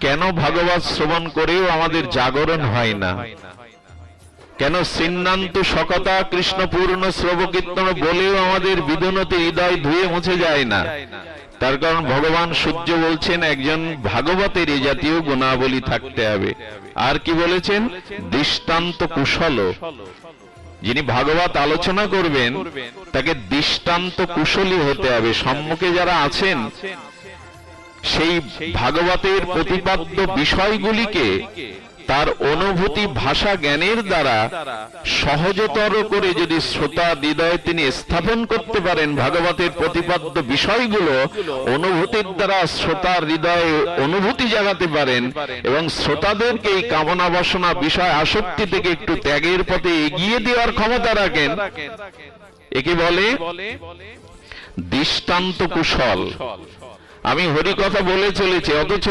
কেন ভাগবত শ্রবণ করেও আমাদের জাগরণ হয় না? কেন সিন্নান্ত সকতা কৃষ্ণপূর্ণ শ্রব কীর্তন বলেও আমাদের বিদনতে হৃদয় ধুয়ে মুছে যায় না? তার কারণ ভগবান সূর্য বলছেন, একজন ভাগবতের এ জাতীয় গুণাবলী থাকতে হবে। আর কি বলেছেন? দৃষ্টান্ত কুশল। যিনি ভাগবত আলোচনা করবেন, তাকে দৃষ্টান্ত কুশলী হতে হবে। সম্মুখে যারা আছেন সেই ভাগবতের প্রতিপাদ্য বিষয়গুলিকে তার অনুভূতি ভাষা জ্ঞানের দ্বারা সহজতর করে যদি শ্রোতা হৃদয়ে তিনি স্থাপন করতে পারেন ভাগবতের প্রতিপাদ্য বিষয়গুলো, অনুভূতির দ্বারা শ্রোতার হৃদয়ে অনুভূতি জাগাতে পারেন এবং শ্রোতাদেরকে এই কামনা বাসনা বিষয় আসক্তি থেকে একটু ত্যাগের পথে এগিয়ে দেওয়ার ক্ষমতা রাখেন। একে বলে দৃষ্টান্ত কুশল। আমি হরি কথা বলে চলেছি, অথচ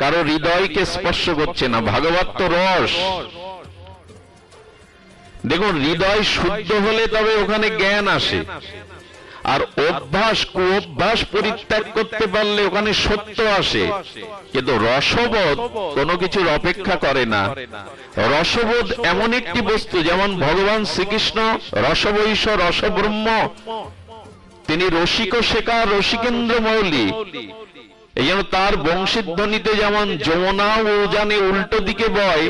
কারও হৃদয়কে স্পর্শ করছে না। ভাগবত তো রস। দেখুন, হৃদয় শুদ্ধ হলে তবে ওখানে জ্ঞান আসে। আর অভ্যাস, কুঅভ্যাস পরিত্যাগ করতে পারলে ওখানে সত্য আসে। কিন্তু রসবোধ কোনো কিছুর অপেক্ষা করে না। রসবোধ এমন একটি বস্তু, যেমন ভগবান শ্রীকৃষ্ণ রসবৈশ রসব্রহ্ম তিনি রসিক শেখা রসিকেন্দ্র মৌলি। এই জন্য তার বংশীধ্বনিতে যেমন যমুনা ও জানে উল্টো দিকে বয়,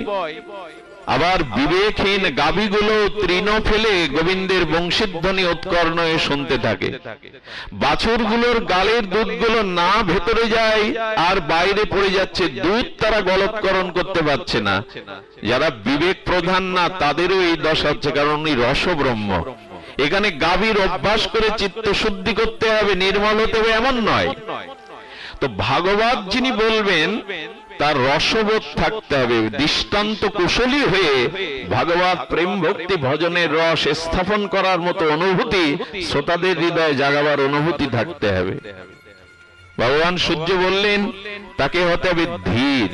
আবার বিবেকহীন গাভীগুলো তৃণ ফেলে গোবিন্দের বংশীধ্বনি উৎকর্ণ শুনতে থাকে। বাছুরগুলোর গালের দুধগুলো না ভেতরে যায় আর বাইরে পড়ে যাচ্ছে, দুধ তারা গলৎকরণ করতে পারছে না। যারা বিবেক প্রধান না, তাদেরও এই দশা হচ্ছে, কারণ উনি রসব্রহ্ম। এখানে গাভীর অভ্যাস করে চিত্ত শুদ্ধি করতে হবে, নির্মল হতে হবে, এমন নয়। তো ভাগবত যিনি বলবেন, তার রসবোধ থাকতে হবে, দৃষ্টান্ত কুশলী হয়ে ভাগবত প্রেম ভক্তি ভজনের রস স্থাপন করার মতো অনুভূতি শ্রোতাদের হৃদয়ে জাগাবার অনুভূতি থাকতে হবে। ভগবান সূর্য বললেন, তাকে হতে হবে ধীর।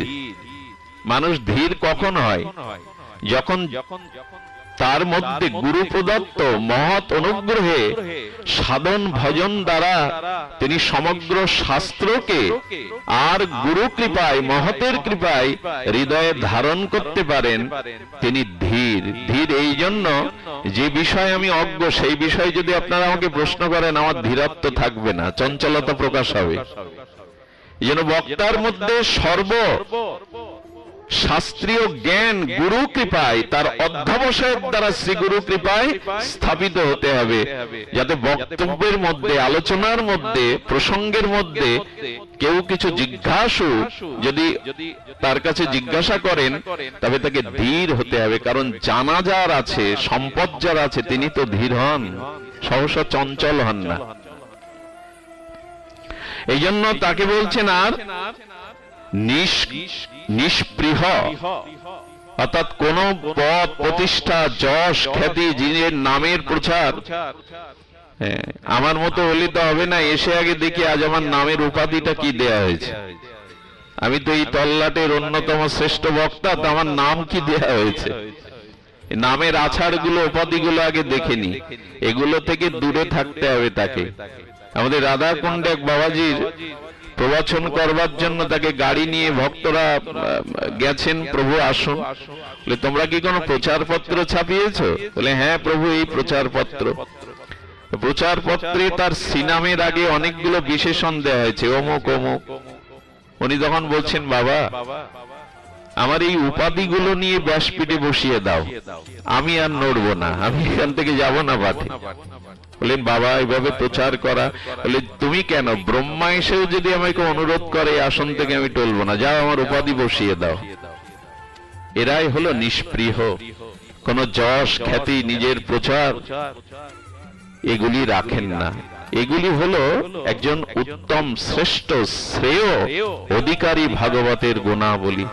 মানুষ ধীর কখন হয়? যখন তার মধ্যে গুরু প্রদত্ত মহৎ অনুগ্রহে সাধন ভজন দ্বারা তিনি সমগ্র শাস্ত্রকে আর গুরু কৃপায় মহতের কৃপায় হৃদয়ে ধারণ করতে পারেন। তিনি ধীর ধীর এই জন্য যে বিষয় আমি অজ্ঞ সেই বিষয়ে যদি আপনারা আমাকে প্রশ্ন করেন আমার ধীরত্ব থাকবে না চঞ্চলতা প্রকাশ হবে। জন্য বক্তার মধ্যে সর্ব শাস্ত্রীয় জ্ঞান গুরু কৃপায়, তার অধ্যাবসায়ের দ্বারা শ্রী গুরু কৃপায় স্থাপিত হতে হবে। যাতে বক্তব্যের মধ্যে, আলোচনার মধ্যে, প্রসঙ্গের মধ্যে কেউ কিছু জিজ্ঞাসু, যদি তার কাছে জিজ্ঞাসা করেন, তবে তাকে ধীর হতে হবে। কারণ জানা যার আছে, সম্পদ যার আছে, তিনি তো ধীর হন, সহসা চঞ্চল হন না। এই জন্য তাকে বলছেন আর নিষ্পৃহ। অর্থাৎ কোন পদ প্রতিষ্ঠা যশ খ্যাতি যিনি নামের প্রচার। হ্যাঁ, আমার মতো হলে তো হবে না এসে আগে দেখি আজ আমার নামের উপাধিটা কি দেয়া হয়েছে। আমি তো এই তল্লাটের অন্যতম শ্রেষ্ঠ বক্তা তো আমার নাম কি দেয়া হয়েছে? নামের আছাড়গুলো উপাধি গুলো আগে দেখেনি এগুলো থেকে দূরে থাকতে হবে তাকে। আমাদের রাধা কুণ্ডে বাবাজির প্রবচন করবার জন্য তাকে গাড়ি নিয়ে ভক্তরা গেছেন, প্রভু আসুন। বলে, তোমরা কি কোনো প্রচার পত্র ছাপিয়েছ? বলে হ্যাঁ প্রভু, এই প্রচার পত্র প্রচার পত্রে তার সিনামের আগে অনেকগুলো বিশেষণ দেওয়া হয়েছে, অমুক অমুক। উনি যখন বলছেন, বাবা আমার এই উপাধিগুলো নিয়ে ব্যাসপীঠে বসিয়ে দাও। আমি আর নড়বো না। আমি এখান থেকে যাব না বাটে বললেন বাবা, এভাবে প্রচার করা। বলে, তুমি কেন? ব্রহ্মা এসেও যদি আমাকে অনুরোধ করে আসন থেকে আমি টলবো না। যাও, আমার উপাধি বসিয়ে দাও। এরাই হলো নিষ্পৃহ কোন যশ, খ্যাতি, নিজের প্রচার এগুলি রাখেন না। এগুলি হলো একজন উত্তম শ্রেষ্ঠ শ্রেয় অধিকারী ভাগবতের গুণাবলী।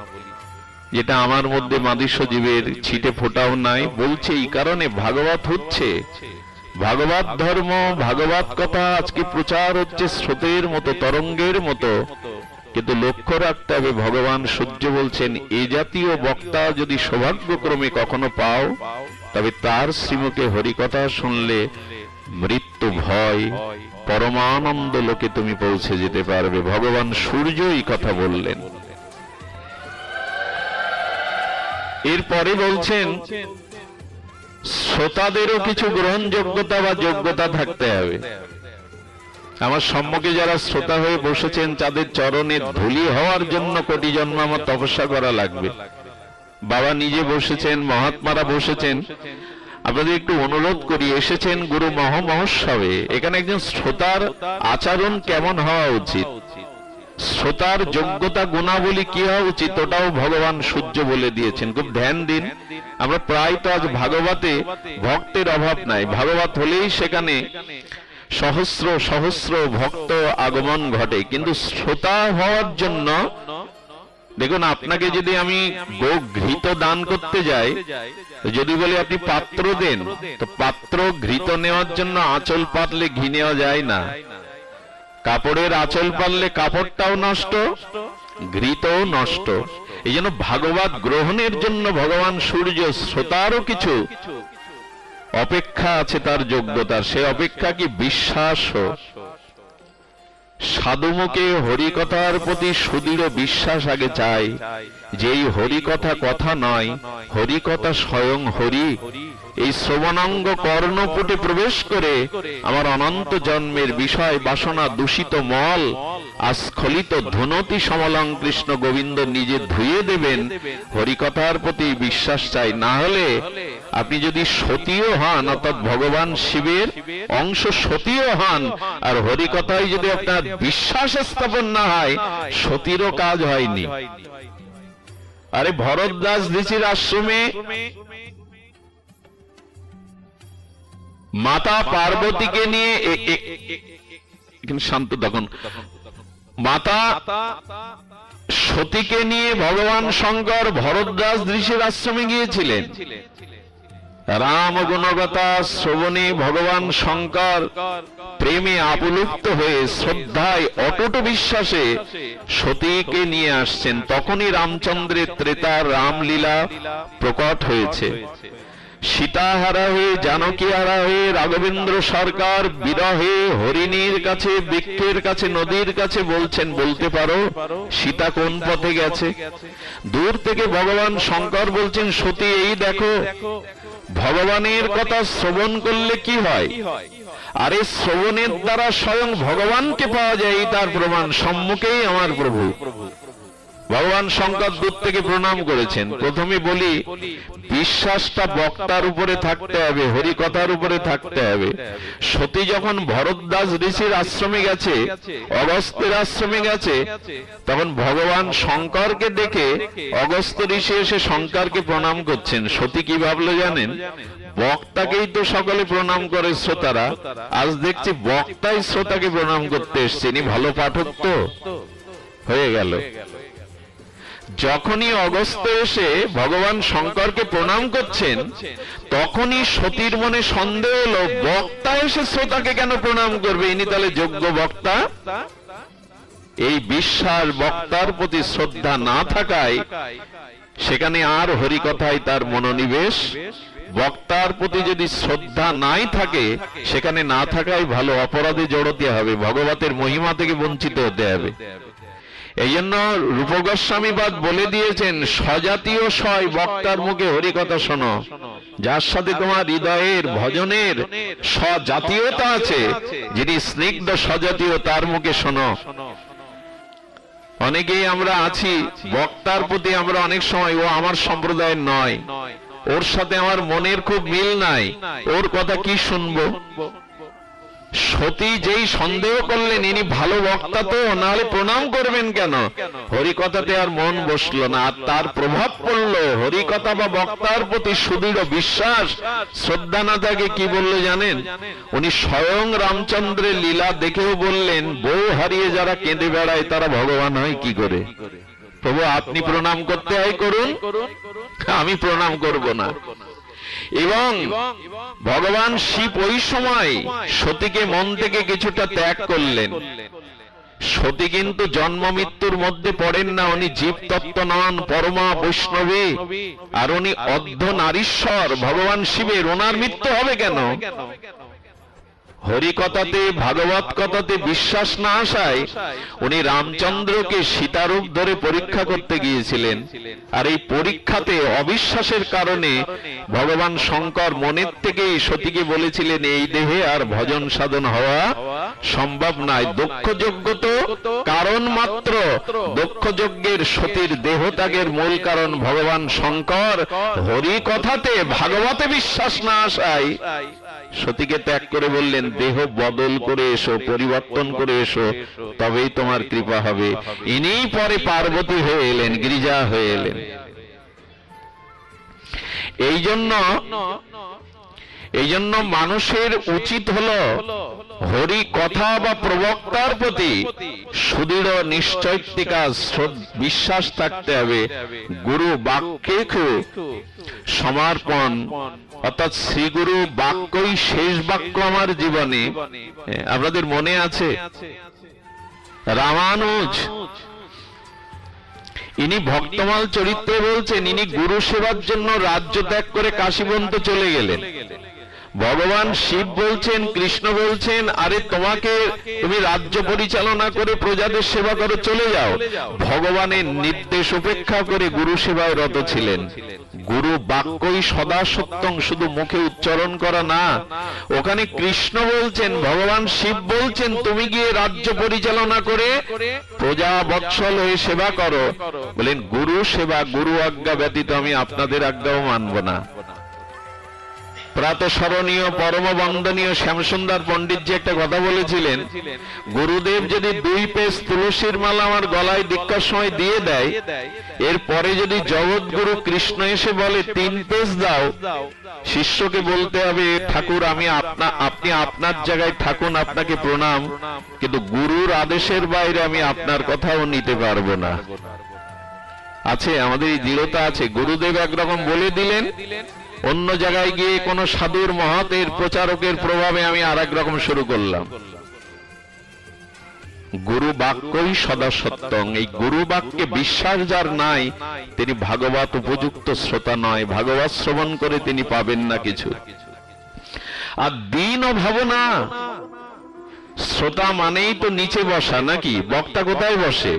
যেটা আমার মধ্যে মাদৃশ্য জীবের ছিটে ফোটাও নাই বলছে এই কারণে ভাগবত হচ্ছে। ভাগবত ধর্ম ভাগবত কথা আজকে প্রচার হচ্ছে স্রোতের মতো তরঙ্গের মতো। কিন্তু লক্ষ্য রাখতে হবে ভগবান সূর্য বলছেন এ জাতীয় বক্তা যদি সৌভাগ্যক্রমে কখনো পাও তবে তার শ্রীমুখে হরিকথা শুনলে মৃত্যু ভয়। পরমানন্দ লোকে তুমি পৌঁছে যেতে পারবে। ভগবান সূর্য এই কথা বললেন। এরপরে বলছেন, শ্রোতাদেরও কিছু গ্রহণযোগ্যতা বা যোগ্যতা থাকতে হবে। আমার সম্মুখে যারা শ্রোতা হয়ে বসেছেন, তাদের চরণে ধুলি হওয়ার জন্য কোটি জন্ম আমার তপস্যা করা লাগবে। বাবা নিজে বসেছেন, মহাত্মারা বসেছেন। আপনাদের একটু অনুরোধ করি, এসেছেন গুরু মহামহোৎসবে। এখানে একজন শ্রোতার আচরণ কেমন হওয়া উচিত? শ্রোতার যোগ্যতা গুণাবলী কি হওয়া উচিত, ওটাও ভগবান সূর্য বলে দিয়েছেন। খুব ধ্যান দিন। আমরা প্রায় তো আজ ভাগবতে ভক্তের অভাব নাই। ভাগবত হলেই সেখানে সহস্র সহস্র ভক্ত আগমন ঘটে। কিন্তু শ্রোতা হওয়ার জন্য, দেখুন, আপনাকে যদি আমি ঘৃত দান করতে যাই, যদি বলি আপনি পাত্র দেন, তো পাত্র ঘৃত নেওয়ার জন্য আঁচল পাতলে ঘি নেওয়া যায় না। কাপড়ের আঁচল পারলে কাপড়টাও নষ্ট, ঘৃতও নষ্ট। এই জন্য ভাগবত গ্রহণের জন্য ভগবান সূর্য শ্রোতারও কিছু অপেক্ষা আছে তার যোগ্যতার সে অপেক্ষা কি বিশ্বাস সাধুমুখে হরিকথার প্রতি সুদৃঢ় বিশ্বাস আগে চাই। যেই হরিকথা কথা নয়, হরিকথা স্বয়ং হরি। এই শ্রবণাঙ্গ কর্ণপুটে প্রবেশ করে আমার অনন্ত জন্মের বিষয় বাসনা দূষিত মল আস্খলিত ধুনতি সমলং কৃষ্ণ গোবিন্দ নিজে ধুয়ে দেবেন। হরিকথার প্রতি বিশ্বাস চাই। না হলে আপনি যদি সতীয় হন, অর্থাৎ ভগবান শিবের অংশ সতীয় হন, আর হরিকথায় যদি আপনার বিশ্বাস স্থাপন না হয়, সতীরও কাজ হয়নি। আরে ভরতদাস ঋষির আশ্রমে মাতা পার্বতীকে নিয়ে শান্ত তখন মাতা সতীকে নিয়ে ভগবান শঙ্কর ভরদ্বাস ঋষির আশ্রমে গিয়েছিলেন। রাম গুণগতা শ্রবণে ভগবান শঙ্কর প্রেমে আপুলুপ্ত হয়ে শ্রদ্ধায় অটুট বিশ্বাসে সতীকে নিয়ে আসছেন। তখনই রামচন্দ্রের ত্রেতার রামলীলা প্রকট হয়েছে। সীতাহারা হয়ে জানকী হারা হয়ে, রাঘবেন্দ্র সরকার বিরহে হরিণীর কাছে, বৃক্ষের কাছে, নদীর কাছে বলছেন, বলতে পারো, সীতা কোন পথে গেছে? দূর থেকে ভগবান শঙ্কর বলছেন, সতী, এই দেখো, ভগবানের কথা শ্রবণ করলে কি হয়? আরে শ্রবণের দ্বারা স্বয়ং ভগবানকে পাওয়া যায়, এই তার প্রমাণ, সম্মুখেই আমার প্রভু। ভগবান শঙ্কর দূর থেকে প্রণাম করেছেন। প্রথমে বলি বিশ্বাসটা বক্তার উপরে থাকতে হবে হরিকথার উপরে থাকতে হবে। সতী যখন ভরতদাস ঋষির আশ্রমে গেছে অগস্তের আশ্রমে গেছে তখন ভগবান শঙ্করকে দেখে অগস্ত ঋষি এসে শঙ্করকে প্রণাম করছেন। সতী কি ভাবলো জানেন? বক্তাকেই তো সকলে প্রণাম করে শ্রোতারা। আজ দেখছি বক্তাই শ্রোতাকে প্রণাম করতে এসছে। ইনি ভালো পাঠক তো? হয়ে গেল। যখনই অগস্ত এসে ভগবান শঙ্করকে প্রণাম করছেন, তখনই সতীর মনে সন্দেহ হলো বক্তা এসে শ্রোতাকে কেন প্রণাম করবে? ইনি তাহলে যোগ্য বক্তা? এই বিশ্বাস বক্তার প্রতি শ্রদ্ধা না থাকায় সেখানে আর হরিকথায় তার মনোনিবেশ। বক্তার প্রতি যদি শ্রদ্ধা নাই থাকে, সেখানে না থাকাই ভালো অপরাধে জড়তে হবে, ভগবতের মহিমা থেকে বঞ্চিত হতে হবে। এই জন্য রূপ গোস্বামীবাদ বলে দিয়েছেন, স্বজাতীয় সয় বক্তার মুখে হরিকথা শোনো। যার সাথে তোমার হৃদয়ের ভজনের স্বজাতীয়তা আছে, যিনি স্নিগ্ধ স্বজাতীয় তার মুখে শোনো। অনেকেই আমরা আছি, বক্তার প্রতি আমরা অনেক সময়, ও আমার সম্প্রদায়ের নয়। ওর সাথে আমার মনের খুব মিল নাই। ওর কথা কি শুনব? সতী যেই সন্দেহ করলেন, ইনি ভালো বক্তা তো, নাহলে প্রণাম করবেন কেন? হরিকথাতে আর মন বসল না, আর তার প্রভাব পড়ল। হরিকথা বা বক্তার প্রতি সুদৃঢ় বিশ্বাস। শ্রদ্ধা না থাকে কি বলল জানেন? উনি স্বয়ং রামচন্দ্রের লীলা দেখেও বললেন, বউ হারিয়ে যারা কেঁদে বেড়ায়, তারা ভগবান হয় কি করে? প্রভু আপনি প্রণাম করতে হয় করুন। আমি প্রণাম করব না। এবং ভগবান শিব ওই সময় সতীকে মন থেকে কিছুটা ত্যাগ করলেন। সতী কিন্তু জন্ম মৃত্যুর মধ্যে পড়েন না উনি জীব তত্ত্ব নন পরমা বৈষ্ণবী। আর উনি অর্ধ নারীশ্বর ভগবান শিবের। ওনার মৃত্যু হবে কেন? হরিকথাতে ভাগবত কথাতে বিশ্বাস না আসায় উনি রামচন্দ্রকে সীতারূপ ধরে পরীক্ষা করতে গিয়েছিলেন। আর এই পরীক্ষাতে অবিশ্বাসের কারণে ভগবান শঙ্কর মনের থেকেই সতীকে বলেছিলেন, এই দেহে আর ভজন সাধন হওয়া সম্ভব নয়। দক্ষ যজ্ঞ তো কারণ মাত্র। দক্ষ যজ্ঞের সতীর দেহত্যাগের মূল কারণ ভগবান শঙ্কর। হরি কথাতে, ভাগবতে বিশ্বাস না আসায় সতীকে ত্যাগ করে বললেন, দেহ বদল করে এসো, পরিবর্তন করে এসো, তবেই তোমার কৃপা হবে। ইনি পরে পার্বতী হয়ে এলেন, গিরিজা হয়ে এলেন। এই জন্য এই জন্য মানুষের উচিত হলো হরি কথা বা প্রবক্তার প্রতি সুদৃঢ় নিশ্চয়িকা বিশ্বাস থাকতে হবে। গুরু বাক্যে সমর্পণ অর্থাৎ শ্রীগুরু বাক্যই শেষ বাক্য আমার জীবনে। আপনাদের মনে আছে? রামানুজ। ইনি ভক্তমাল চরিত্রে বলছেন, ইনি গুরু সেবার জন্য রাজ্য ত্যাগ করে কাশীবন্ত চলে গেলেন। ভগবান শিব বলছেন, কৃষ্ণ বলছেন, আরে তোমাকে তুমি রাজ্য পরিচালনা করে প্রজাদের সেবা করো, চলে যাও। ভগবানের নির্দেশ উপেক্ষা করে গুরু সেবায় রত ছিলেন। গুরু বাক্যই সদা সত্যং, শুধু মুখে উচ্চারণ করা না। ওখানে কৃষ্ণ বলছেন, ভগবান শিব বলছেন, তুমি গিয়ে রাজ্য পরিচালনা করে প্রজা বৎসল হয়ে সেবা করো। বলেন, গুরু সেবা, গুরু আজ্ঞা ব্যতীত আমি আপনাদের আজ্ঞাও মানব না। প্রাতঃস্মরণীয় পরম বন্দনীয় শ্যামসুন্দর পণ্ডিত যে একটা কথা বলেছিলেন, গুরুদেব যদি দুই পেজ তুলসীর মালা আমার গলায় দীক্ষার সময় দিয়ে দেয়, এরপরে যদি জগৎগুরু কৃষ্ণ এসে বলে, তিন পেজ দাও, শিষ্যকে বলতে হবে, ঠাকুর, আমি আপনা, আপনি আপনার জায়গায় ঠাকুর আপনাকে প্রণাম, কিন্তু গুরুর আদেশের বাইরে আমি আপনার কথাও নিতে পারব না। আছে, আমাদের এই দৃঢ়তা আছে। গুরুদেব একরকম বলে দিলেন অন্য জায়গায় গিয়ে কোন সাধুর মহতের প্রচারকের প্রভাবে আমি আর রকম শুরু করলাম। গুরু বাক্যই সদা সত্যং। এই গুরু বাক্যে বিশ্বাস যার নাই, তিনি ভাগবত উপযুক্ত শ্রোতা নয়, ভাগবত শ্রবণ করে তিনি পাবেন না কিছু। আর দিন ও ভাবনা, শ্রোতা মানেই তো নিচে বসা, নাকি? বক্তা কোথায় বসে?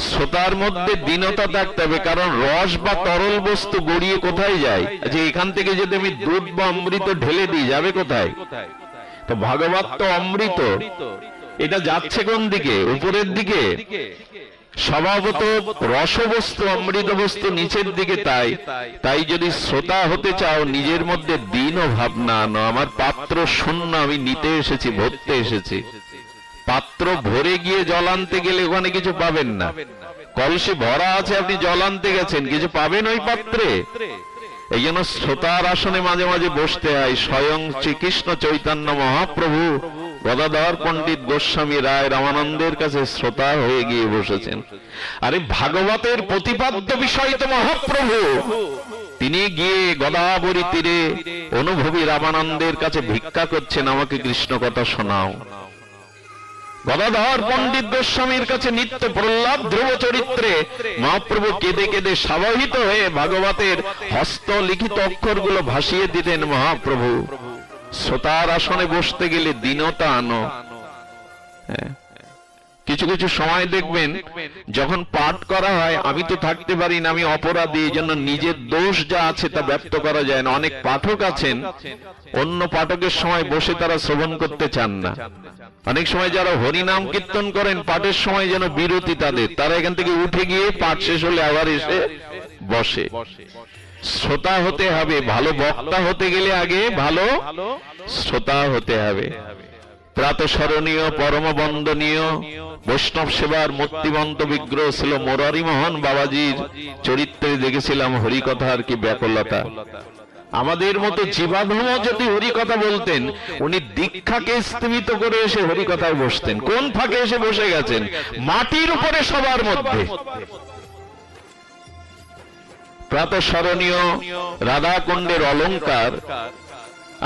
শ্রোতার মধ্যে দীনতা থাকতে হবে কারণ রস বা তরল বস্তু গড়িয়ে কোথায় যায়? যে এখান থেকে যদি আমি দুধ বা অমৃত ঢেলে দিই যাবে কোথায়? তো ভাগবত তো অমৃত এটা যাচ্ছে কোন দিকে? উপরের দিকে? স্বভাবত রসবস্তু অমৃত বস্তু নিচের দিকে তাই। তাই। যদি শ্রোতা হতে চাও নিজের মধ্যে দিন ও ভাবনা আনো আমার পাত্র শূন্য আমি নিতে এসেছি ভরতে এসেছি। পাত্র ভরে গিয়ে জল আনতে গেলে ওখানে কিছু পাবেন না। কলসি ভরা আছে, আপনি জল আনতে গেছেন, কিছু পাবেন ওই পাত্রে? এই জন্য শ্রোতার আসনে মাঝে মাঝে বসতে হয়, স্বয়ং শ্রীকৃষ্ণ চৈতন্য মহাপ্রভু, গদাধর পণ্ডিত গোস্বামী রায় রামানন্দের কাছে শ্রোতা হয়ে গিয়ে বসেছেন। আরে ভাগবতের প্রতিপাদ্য বিষয় তো মহাপ্রভু। তিনি গিয়ে গদাবরী তীরে অনুভবী রামানন্দের কাছে ভিক্ষা করছেন, আমাকে কৃষ্ণ কথা শোনাও। গদাধর পণ্ডিত গোস্বামীর কাছে নিত্য প্রহ্লাদ ধ্রুব চরিত্রে মহাপ্রভু কেঁদে কেঁদে স্বাভাবিত হয়ে ভাগবতের হস্ত লিখিত অক্ষরগুলো ভাসিয়ে দিতেন মহাপ্রভু। শ্রোতার আসনে বসতে গেলে দীনতা আনো। হ্যাঁ। কিছু কিছু সময় দেখবেন, যখন পাঠ করা হয়, আমি তো থাকতে পারি না, আমি অপরাধী এই জন্য নিজের দোষ যা আছে তা ব্যক্ত করা যায় না। অনেক পাঠক আছেন, অন্য পাঠকের সময় বসে তারা শ্রবণ করতে চান না। অনেক সময় যারা হরিনাম কীর্তন করেন, পাঠের সময় যেন বিরতি তাদের, তারা এখান থেকে উঠে গিয়ে পাঠ শেষ হলে আবার এসে বসে। শ্রোতা হতে হবে, ভালো বক্তা হতে গেলে আগে ভালো শ্রোতা হতে হবে। প্রাতঃস্মরণীয় পরম বন্দনীয় বৈষ্ণব সেবার মূর্তিবন্ত বিগ্রহ ছিল মোরারি মোহন বাবাজির চরিত্রে দেখেছিলাম হরিকথার কি ব্যাকুলতা। আমাদের মতো জীবাধম যদি হরিকথা বলতেন, উনি দীক্ষাকে স্থিমিত করে এসে হরিকথায় বসতেন। কোন ফাঁকে এসে বসে গেছেন? মাটির উপরে সবার মধ্যে। প্রাতঃস্মরণীয় রাধাকুণ্ডের অলঙ্কার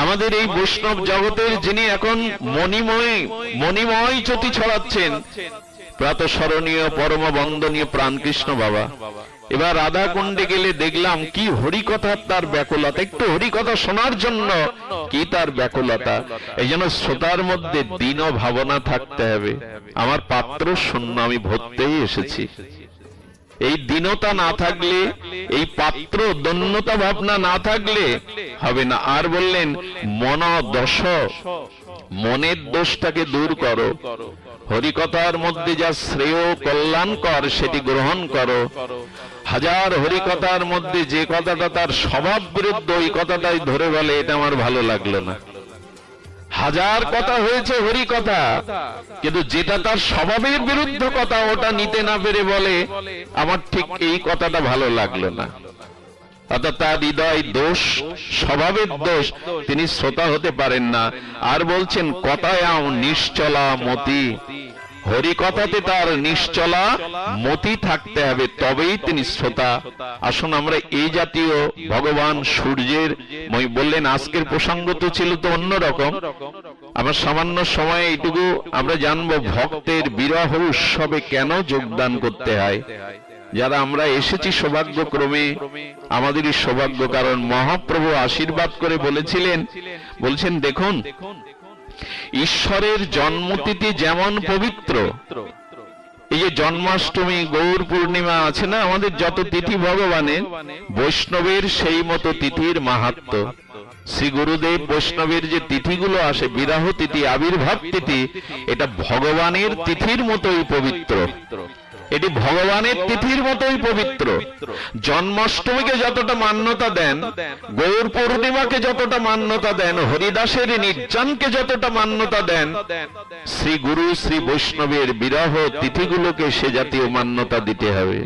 আমাদের এই বৈষ্ণব জগতের যিনি এখন মণিময় মণিময় জ্যোতি ছড়াচ্ছেন প্রাতঃস্মরণীয় পরম বন্দনীয় প্রাণকৃষ্ণ বাবা। এবার রাধা কুণ্ডে গেলে দেখলাম কি হরিকথার তার ব্যাকুলতা। একটু হরিকথা শোনার জন্য কি তার ব্যাকুলতা। এই জন্য শ্রোতার মধ্যে দিন ভাবনা থাকতে হবে। আমার পাত্র শূন্য, আমি ভরতেই এসেছি। এই দীনতা না থাকলে, এই পাত্র দন্যতা ভাবনা না থাকলে হবে না। আর বললেন মন দশ মনের দোষটাকে দূর করো। হরিকথার মধ্যে যা শ্রেয় কল্যাণকর, সেটি গ্রহণ করো। হাজার হরিকথার মধ্যে যে কথাটা তার স্বভাব বিরুদ্ধ, ওই কথাটাই ধরে বলে, এটা আমার ভালো লাগল না। হাজার কথা হয়েছে হরি কথা কিন্তু যেটা তার স্বভাবের বিরুদ্ধ কথা, ওটা নিতে না পেরে বলে, আমার ঠিক এই কথাটা ভালো লাগল না। অর্থাৎ তার হৃদয় দোষ স্বভাবের দোষ তিনি শ্রোতা হতে পারেন না। আর বলছেন কথায় আও নিশ্চলা মতি। হরি কথাতে তার নিশ্চলা মতি থাকতে হবে তবেই তিনি শ্রোতা। আসুন আমরা এই জাতীয় ভগবান সূর্যের মই বললেন আজকের প্রসঙ্গ তো ছিল তো অন্যরকম আমার সামান্য সময় এইটুকু আমরা জানব ভক্তের বিরহ উৎসবে কেন যোগদান করতে হয়? যারা আমরা এসেছি সৌভাগ্যক্রমে, আমাদেরই সৌভাগ্য, কারণ মহাপ্রভু আশীর্বাদ করে বলেছিলেন, বলছেন, দেখুন, ঈশ্বরের জন্মতিথি যেমন পবিত্র, এই যে জন্মাষ্টমী, গৌর পূর্ণিমা আছে না, আমাদের যত তিথি ভগবানের, বৈষ্ণবের সেই মতো তিথির মাহাত্ম। শ্রী গুরুদেব বৈষ্ণবের যে তিথিগুলো আসে, বিরাহ তিথি, আবির্ভাব তিথি, এটা ভগবানের তিথির মতোই পবিত্র। এটি ভগবানের তিথির মতোই পবিত্র। জন্মাষ্টমীকে যতটা মান্যতা দেন গৌর পূর্ণিমাকে যতটা মান্যতা দেন হরিদাসের নির্জনকে যতটা মান্যতা দেন শ্রী গুরু শ্রী বৈষ্ণবের বিরহ তিথিগুলোকে সে জাতীয় মান্যতা দিতে হবে।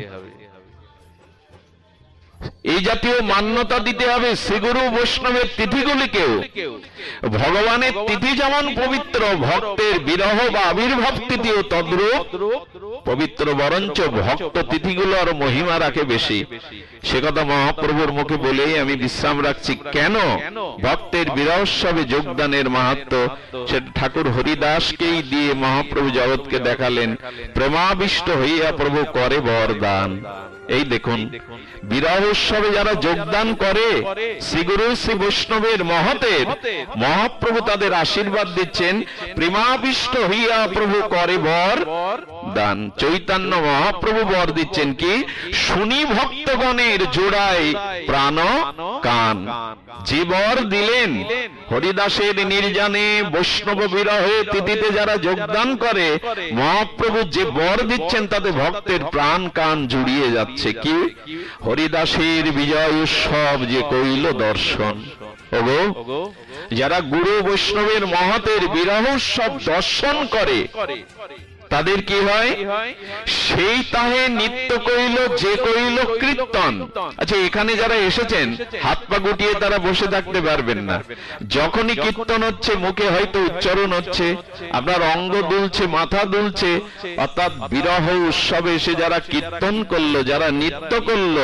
এই জাতীয় মান্যতা দিতে হবে শ্রীগুরু বৈষ্ণবের তিথিগুলিকেও। ভগবানের তিথি যেমন পবিত্র ভক্তের বিরহ বা আবির্ভাব তিথিও তদ্রূপ, পবিত্র বরঞ্চ ভক্ত তিথিগুলোর মহিমা রাখে বেশি। সে কথা মহাপ্রভুর মুখে বলেই আমি বিশ্রাম রাখছি। কেন? ভক্তের বিরহোৎসবে যোগদানের মাহাত্ম সে ঠাকুর হরিদাসকেই দিয়ে মহাপ্রভু জগৎকে দেখালেন। প্রেমাবিষ্ট হইয়া প্রভু করে বরদান। এই দেখুন, বিরহ উৎসবে যারা যোগদান করে শ্রীগুরু শ্রী বৈষ্ণবের মহতের, মহাপ্রভু তাদের আশীর্বাদ দিচ্ছেন, প্রেমাবিষ্ট হইয়া প্রভু করে বর দান। চৈতন্য মহাপ্রভু বর দিচ্ছেন কি? শুনি ভক্তগণের জোড়ায় প্রাণ কান। যে বর দিলেন, হরিদাসের নির্জানে বৈষ্ণব বিরহে তিথিতে যারা যোগদান করে, মহাপ্রভু যে বর দিচ্ছেন, তাতে ভক্তের প্রাণ কান জুড়িয়ে যাচ্ছে। কি? হরিদাসের বিজয় উৎসব যে কইল দর্শন। ওগো, যারা গুরু বৈষ্ণবের মহাতের বিরহ উৎসব দর্শন করে তাদের কি হয়? সেই তাহে নিত্য কইল যে কইল কীর্তন। আচ্ছা এখানে যারা এসেছেন হাত পা গুটিয়ে তারা বসে থাকতে পারবেন না। যখনই কীর্তন হচ্ছে মুখে হয়তো উচ্চারণ হচ্ছে আপনার অঙ্গ দুলছে মাথা দুলছে অর্থাৎ বিরহ উৎসবে এসে যারা কীর্তন করল যারা নৃত্য করল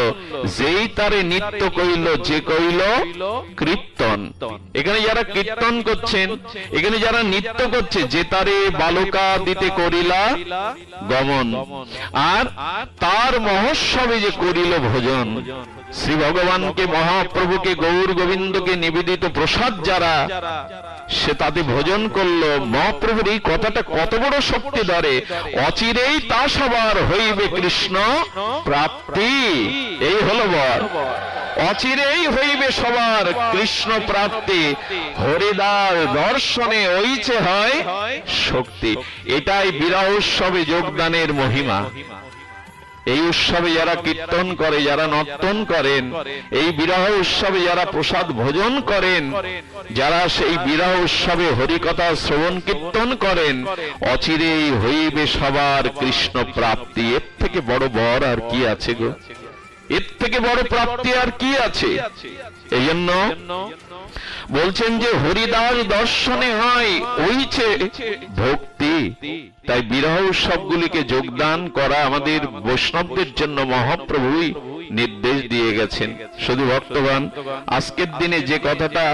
যেই তারে নৃত্য কইল যে কইল কীর্তন। এখানে যারা কীর্তন করছেন এখানে যারা নৃত্য করছে যে তারে বালকা দিতে করিলা গমন। আর তার মহোৎসবে যে করিল ভোজন শ্রী ভগবানকে মহাপ্রভুকে গৌর গোবিন্দকে নিবেদিত প্রসাদ যারা সে তাতে ভোজন করল। মহাপ্রভুর এই কথাটা কত বড় শক্তি ধরে। অচিরেই তা সবার হইবে কৃষ্ণ প্রাপ্তি। এই হলো বর। অচিরেই হইবে সবার কৃষ্ণ প্রাপ্তি। হরিদার দর্শনে ওইছে হয় শক্তি। এটাই বিরাহ উৎসবে যোগদানের মহিমা। এই উৎসবে যারা কীর্তন করে, যারা নর্তন করেন, এই বিরাহ উৎসবে যারা প্রসাদ ভোজন করেন, যারা সেই বিরাহ উৎসবে হরিকথা শ্রবণ কীর্তন করেন, অচিরেই হইবে সবার কৃষ্ণ প্রাপ্তি। এর থেকে বড় বর আর কি আছে গো? এর থেকে বড় প্রাপ্তি আর কি আছে? এই জন্য বলছেন যে হরিদাস দর্শনে হয় ওইছে ভক্তি। তাই বিরহ উৎসবগুলিকে যোগদান করা আমাদের বৈষ্ণবদের জন্য মহাপ্রভুই নির্দেশ দিয়ে গেছেন। শুধু ভক্তগণ আজকের দিনে যে কথাটা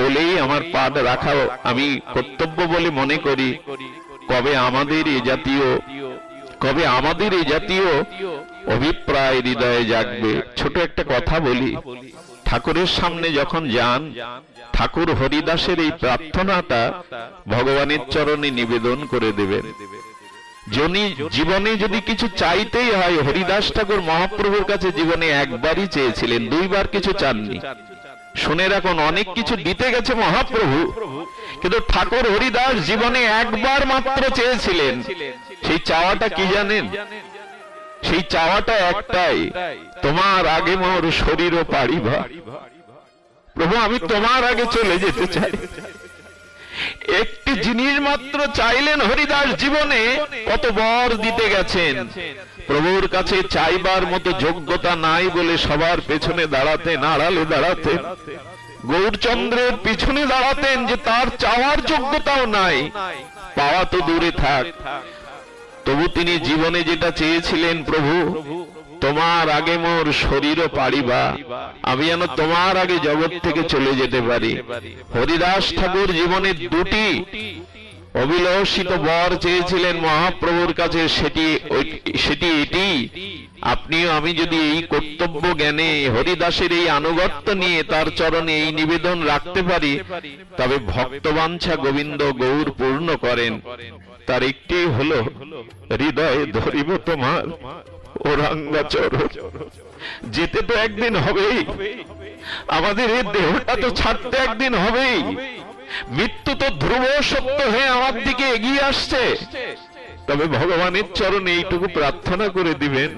বলেই আমার পাঠ রাখা আমি কর্তব্য বলে মনে করি। কবে আমাদের এ জাতীয় কবে আমাদের এই জাতীয় অভিপ্রায় হৃদয়ে জাগবে। ছোট একটা কথা বলি। ঠাকুরের সামনে যখন যান ঠাকুর হরিদাসের এই প্রার্থনাটা ভগবানের চরণে নিবেদন করে দেবেন। যিনি জীবনে যদি কিছু চাইতেই হয় হরিদাস ঠাকুর মহাপ্রভুর কাছে জীবনে একবারই চেয়েছিলেন দুইবার কিছু চাননি। শুনে রাখুন অনেক কিছু দিতে গেছে মহাপ্রভু। কিন্তু ঠাকুর হরিদাস জীবনে একবার মাত্র চেয়েছিলেন। সেই চাওয়াটা কি জানেন? সেই চাওয়াটা একটাই, তোমার আগে মোর শরীর ও পারিবা প্রভু, আমি তোমার আগে চলে যেতে চাই। একটি জিনিস মাত্র চাইলেন হরিদাস জীবনে কত বর দিতে গেছেন? প্রভুর কাছে চাইবার মতো যোগ্যতা নাই বলে সবার পেছনে দাঁড়াতেন আড়ালে দাঁড়াতেন গৌরচন্দ্রের পিছনে দাঁড়াতেন যে তার চাওয়ার যোগ্যতাও নাই। পাওয়া তো দূরে থাক। তবু তিনি জীবনে যেটা চেয়েছিলেন, প্রভু, তোমার আগে মোর শরীরও পারিবা আমি যেন তোমার আগে জগৎ থেকে চলে যেতে পারি। হরিদাস ঠাকুর জীবনের দুটি অবিলসিত বর চেয়েছিলেন মহাপ্রভুর কাছে, সেটি সেটি এটি, আপনিও আমি যদি এই কর্তব্য জ্ঞানে হরিদাসের এই আনুগত্য নিয়ে তার চরণে এই নিবেদন রাখতে পারি, তবে ভক্তবাঞ্ছা গোবিন্দ গৌর পূর্ণ করেন। তার একটি হলো, হৃদয়ে ধরিব তোমার ওরাঙ্গাচর যেতে তো একদিন হবেই। আমাদের এই দেহটা তো ছাড়তে একদিন হবেই। মৃত্যু তো ধ্রুব সত্য হয়ে আমার দিকে এগিয়ে আসছে। তবে ভগবানের চরণে এইটুকু প্রার্থনা করে দিবেন,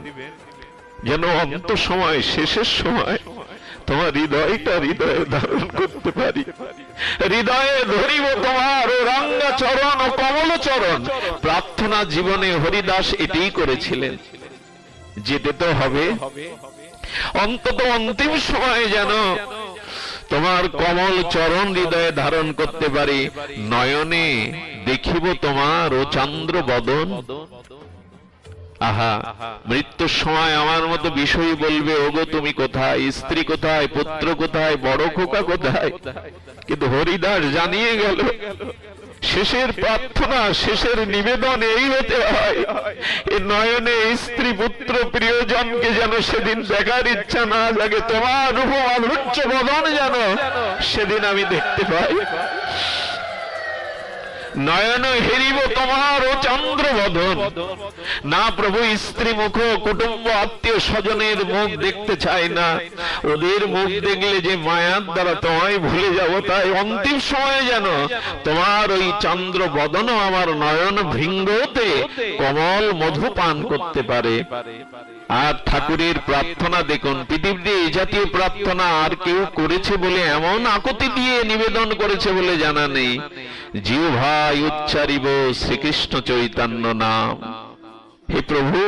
যেন অন্ত সময় শেষের সময় তোমার হৃদয়টা হৃদয়ে ধারণ করতে পারি। হৃদয়ে ধরিব তোমার রাঙ্গা চরণ ও কমল চরণ। প্রার্থনা জীবনে হরিদাস এটাই করেছিলেন। যেতে তো হবে। অন্তত অন্তিম সময়ে যেন তোমার কমল চরণ হৃদয়ে ধারণ করতে পারি। নয়নে দেখিব তোমার ও চন্দ্র বদন। আহা মৃত্যুর সময় আমার মতো বিষয় বলবে ওগো তুমি কোথায়? স্ত্রী কোথায়? পুত্র কোথায়? বড় খোকা কোথায়? কিন্তু হরিদাস জানিয়ে গেল শেষের প্রার্থনা শেষের নিবেদন এই হতে হয়। এ নয়নে স্ত্রী পুত্র প্রিয়জনকে যেন সেদিন দেখার ইচ্ছা না লাগে তোমার রূপ আলোচ্য বদন যেন সেদিন আমি দেখতে পাই। নয়ন হেরিব তোমার ও চন্দ্র বদন না প্রভু, স্ত্রী মুখ, কুটুম্ব, আত্মীয় স্বজনের মুখ দেখতে চায় না। ওদের মুখ দেখলে যে মায়ার দ্বারা তোমায় ভুলে যাব, তাই অন্তিম সময়ে যেন তোমার ওই চন্দ্র বদনও আমার নয়ন ভৃঙ্গতে কমল মধু পান করতে পারে। আর ঠাকুরের প্রার্থনা দেখুন। পৃথিবীতে এই জাতীয় প্রার্থনা আর কেউ করেছে বলে এমন আকতি দিয়ে নিবেদন করেছে বলে জানা নেই। জিও ভাই উচ্চারিব শ্রীকৃষ্ণ চৈতন্য নাম। হে প্রভু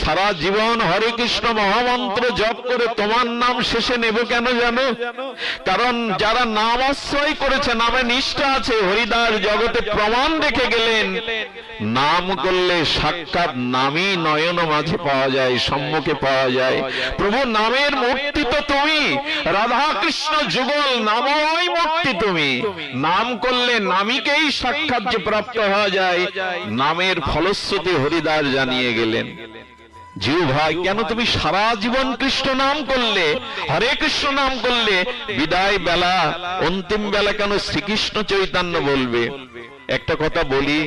সারা জীবন হরে কৃষ্ণ মহামন্ত্র জপ করে তোমার নাম শেষে নেব কেন জানো? কারণ যারা নাম আশ্রয় করেছে নামে নিষ্ঠা আছে হরিদাস জগতে প্রমাণ রেখে গেলেন। নাম করলে সাক্ষাৎ নামই নয়ন মাঝে পাওয়া যায় সম্মুখে পাওয়া যায়। প্রভু নামের মূর্তি তো তুমি। রাধা কৃষ্ণ যুগল নামময় মূর্তি তুমি। নাম করলে নামিকেই সাক্ষাৎ যে প্রাপ্ত হওয়া যায়। নামের ফলশ্রুতি হরিদাস জানিয়ে গেলেন জিউ ভাই কেন তুমি সারা জীবন কৃষ্ণ নাম করলে? হরে কৃষ্ণ নাম করলে? বিদায় বেলা, অন্তিম বেলা কেন শ্রীকৃষ্ণ চৈতন্য বলবে? একটা কথা বলি,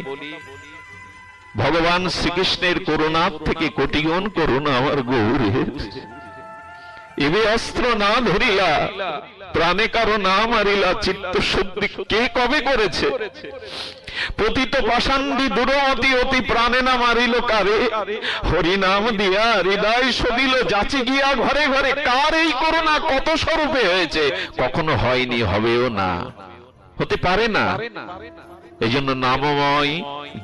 ভগবান শ্রীকৃষ্ণের করুণার থেকে কোটিগণ করুণা আমার গৌরের। এবে অস্ত্র না ধরিলা প্রাণে কারও না মারিলা চিত্ত শুদ্ধি কে কবে করেছে? পতিত পাষান্ডি দুরমতি অতি প্রাণে না মারিল কারে? হরি নাম দিয়া হৃদয় সদিল যাচি গিয়া ঘরে ঘরে কার এই করুণা কত স্বরূপে হয়েছে? কখনো হয়নি হবেও না। হতে পারে না। এই জন্য নামময়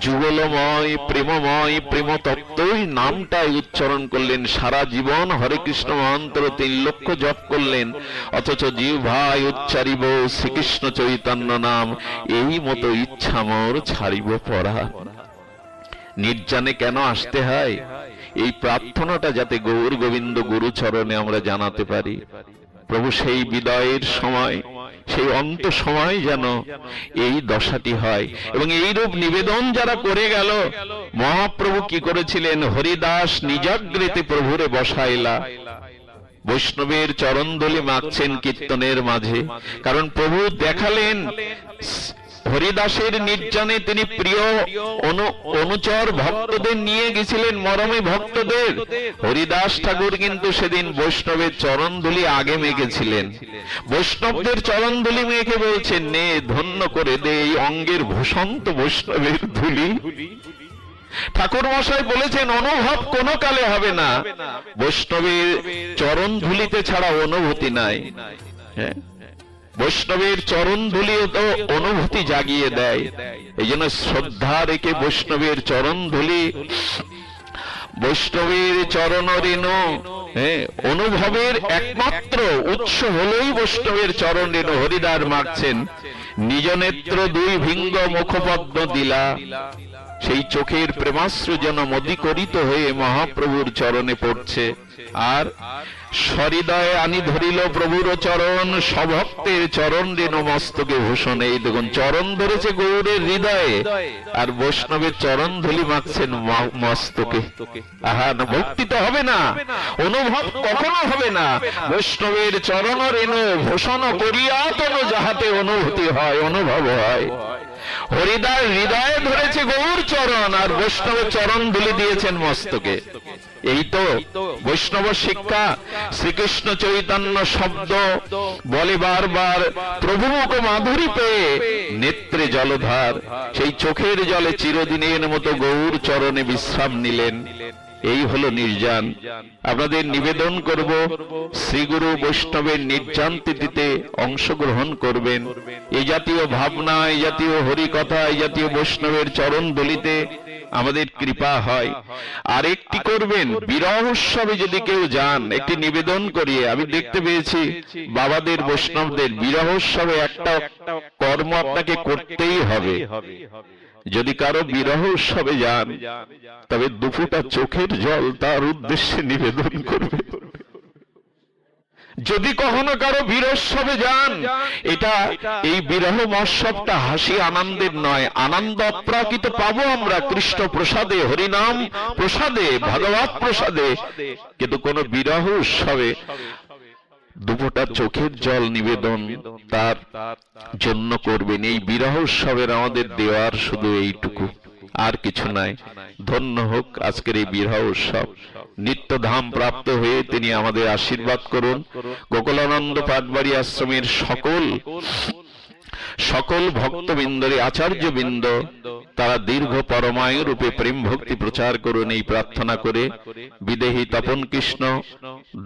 যুগলময়, প্রেমময় প্রেম তত্ত্বই নামটাই উচ্চারণ করলেন। সারা জীবন হরে কৃষ্ণ মন্ত্র তিন লক্ষ জপ করলেন। অথচ জীব ভাই উচ্চারিব শ্রীকৃষ্ণ চৈতন্য নাম। এই মতো ইচ্ছা মোর ছাড়িব পড়া। নির্জানে কেন আসতে হয়? এই প্রার্থনাটা যাতে গৌর গোবিন্দ গুরু চরণে আমরা জানাতে পারি। প্রভু সেই বিদায়ের সময় সেই অন্ত সময় যেন এই দশাটি হয়। এবং এই রূপ নিবেদন যারা করে গেল, মহাপ্রভু কি করেছিলেন? হরিদাস নিজাগ্রেতে প্রভুরে বসাইলা। বৈষ্ণবের চরণ দলে মাখছেন কীর্তনের মাঝে। কারণ প্রভু দেখালেন হরিদাসের নির্জনে তিনি প্রিয় অনুচর ভক্তদের নিয়ে গেছিলেন মরমে ভক্তদের। হরিদাস ঠাকুর কিন্তু সেদিন বৈষ্ণবের চরণধুলি আগে মেখেছিলেন। বৈষ্ণবদের চরণধুলি মেখে বলছেন, নে ধন্য করে দে এই অঙ্গের ভূষন্ত বৈষ্ণবের ধুলি। ঠাকুর মশাই বলেছেন, অনুভব কোনো কালে হবে না। বৈষ্ণবের চরণ ধুলিতে ছাড়া অনুভূতি নাই। হ্যাঁ? বৈষ্ণবের চরণ ধুলিও তো অনুভূতি জাগিয়ে দেয়। এই জন্য শ্রদ্ধা রেখে বৈষ্ণবের চরণ ধুলি। বৈষ্ণবের চরণ রেণু হ্যাঁ অনুভবের একমাত্র উৎস হলেই বৈষ্ণবের চরণ রেণু হরিদার মাগছেন, নিজ নেত্র দুই ভিঙ্গ মুখপদ্ম দিলা। সেই চোখের প্রেমাশ্রু যেন মদিকরিত হয়ে মহাপ্রভুর চরণে পড়ছে। আর সহৃদয়ে আনি ধরিল প্রভুর চরণ, সভক্তের চরণ রেণু মস্তকে ভূষণ। এই দেখুন, চরণ ধরেছে গৌরের হৃদয়ে, আর বৈষ্ণবের চরণ ধুলি মাখছেন মস্তকে। আহা, না, ভক্তি তো হবে না, অনুভব কখনো হবে না। বৈষ্ণবের চরণ রেণু ভূষণ করিয়া তনু যাহাতে অনুভূতি হয়, অনুভব হয়। হরিদার হৃদয়ে ধরেছে গৌর চরণ, আর বৈষ্ণবের চরণ দুলি দিয়েছেন মস্তকে। এই তো বৈষ্ণব শিক্ষা শ্রীকৃষ্ণ চৈতন্য শব্দ বলে বারবার প্রভুমুখ মাধুরী পেয়ে নেত্রে জলধার সেই চোখের জলে চিরদিনের মতো গৌর চরণে বিশ্রাম নিলেন। এই হলো নির্জান আপনাদের নিবেদন করব। শ্রীগুরু বৈষ্ণবের নির্জান তিথিতে অংশগ্রহণ করবেন। এই জাতীয় ভাবনা এই জাতীয় হরিকথা এই জাতীয় বৈষ্ণবের চরণ দলিতে আমাদের কৃপা হয়। আর একটি করবেন বিরহ উৎসবে যদি কেউ যান, একটি নিবেদন করিয়ে, আমি দেখতে পেয়েছি বাবাদের, বৈষ্ণবদের বিরহ উৎসবে একটা কর্ম আপনাকে করতেই হবে। যদি কারও বিরহ উৎসবে যান, তবে দুপুটা চোখের জল তার উদ্দেশ্যে নিবেদন করবে। যদি কখনো কারও বীরোৎসবে যান এটা এই বিরহ মহোৎসবটা হাসি আনন্দের নয় আনন্দ অপ্রাকৃত পাবো আমরা কৃষ্ণ প্রসাদে হরিনাম প্রসাদে ভগবত প্রসাদে। কিন্তু কোন বিরহ উৎসবে দুপোটা চোখের জল নিবেদন তার জন্য করবেন। এই বিরহ উৎসবের আমাদের দেওয়ার শুধু এইটুকু। আর কিছু নাই। ধন্য হোক আজকের এই বিরহ উৎসব। নিত্যধাম প্রাপ্ত হয়ে তিনি আমাদের আশীর্বাদ করুন। গোকুলানন্দ পাটবাড়ি আশ্রমের সকল সকল ভক্তবৃন্দরে, আচার্যবৃন্দ তারা দীর্ঘ পরমায়ু রূপে প্রেম ভক্তি প্রচার করুন, এই প্রার্থনা করে বিদেহী তপন কৃষ্ণ,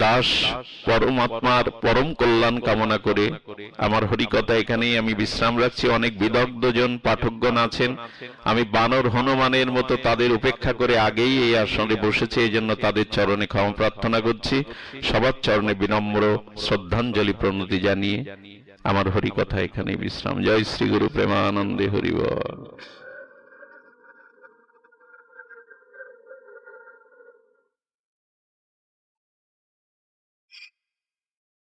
দাস, পরমাত্মার পরম কল্যাণ কামনা করে। আমার হরিকথা এখানেই, আমি বিশ্রাম রাখছি। অনেক বিদগ্ধজন পাঠকগণ আছেন। আমি বানর হনুমানের মতো তাদের উপেক্ষা করে আগেই এই আসনে বসেছে এই জন্য তাদের চরণে ক্ষমা প্রার্থনা করছি। সবার চরণে বিনম্র শ্রদ্ধাঞ্জলি প্রণতি জানিয়ে আমার হরি কথা এখানে বিশ্রাম। জয় শ্রী গুরু প্রেমানন্দে হরিবল।